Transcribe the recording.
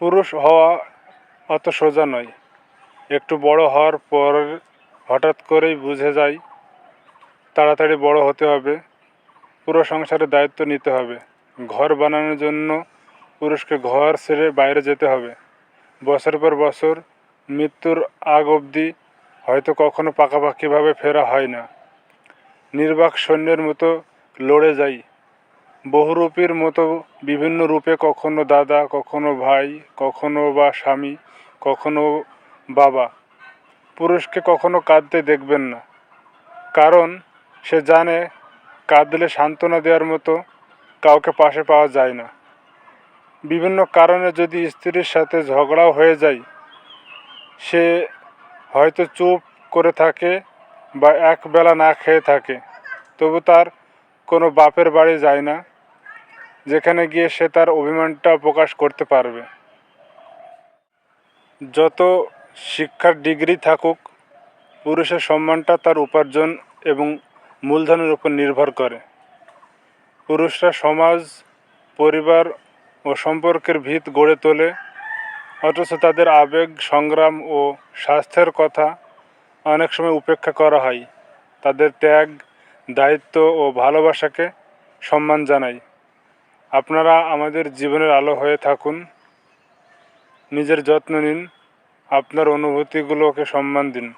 পুরুষ হওয়া অত সোজা নয়। একটু বড় হওয়ার পর হঠাৎ করেই বুঝে যায় তাড়াতাড়ি বড় হতে হবে, পুরো সংসারের দায়িত্ব নিতে হবে। ঘর বানানোর জন্য পুরুষকে ঘর ছেড়ে বাইরে যেতে হবে। বছর পর বছর, মৃত্যুর আগ অবধি হয়তো কখনো পাকাপাকিভাবে ফেরা হয় না। নির্বাক সৈন্যের মতো লড়ে যাই। বহুরূপীর মতো বিভিন্ন রূপে কখনো দাদা, কখনো ভাই, কখনো বা স্বামী, কখনো বাবা। পুরুষকে কখনো কাঁদতে দেখবেন না। কারণ সে জানে কাঁদলে সান্ত্বনা দেওয়ার মতো কাউকে পাশে পাওয়া যায় না। বিভিন্ন কারণে যদি স্ত্রীর সাথে ঝগড়াও হয়ে যায়, সে হয়তো চুপ করে থাকে বা একবেলা না খেয়ে থাকে। তবু তার কোনো বাপের বাড়ি যায় না, যেখানে গিয়ে সে তার অভিমানটা প্রকাশ করতে পারবে। যত শিক্ষার ডিগ্রি থাকুক, পুরুষের সম্মানটা তার উপার্জন এবং মূলধনের উপর নির্ভর করে। পুরুষরা সমাজ, পরিবার ও সম্পর্কের ভিত গড়ে তোলে, অথচ তাদের আবেগ, সংগ্রাম ও স্বাস্থ্যের কথা অনেক সময় উপেক্ষা করা হয়। তাদের ত্যাগ দায়িত্ব ও ভালোবাসাকে সম্মান জানাই। আপনারা আমাদের জীবনের আলো হয়ে থাকুন। নিজের যত্ন নিন। আপনার অনুভূতিগুলোকে সম্মান দিন।